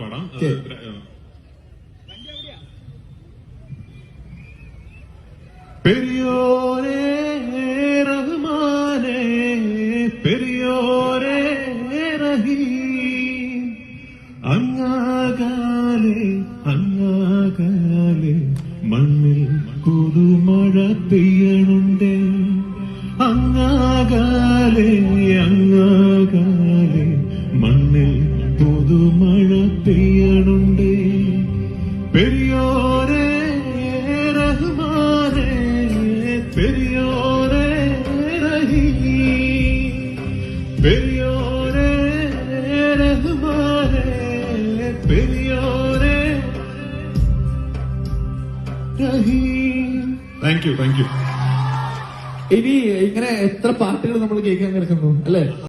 പാട്ട് പാടാം പെരിയോരേ റഹ്മാനേ പെരിയോരേ റഹീം. അങ്ങാകാലേ അങ്ങാകാലേ മണ്ണിൽ പുതുമഴ പെയ്യണുണ്ടേ. അങ്ങാകാലേ പെയ്യണുണ്ടേ പെരിയോരേ റഹ്മാനേ പെരിയോരേ രഹി പെരിയോരേ റഹ്മാനേ പെരിയോരേ റഹീം. താങ്ക് യു താങ്ക് യു ഇനി ഇങ്ങനെ എത്ര പാട്ടുകൾ നമ്മൾ കേൾക്കാൻ കിടക്കുന്നു അല്ലേ?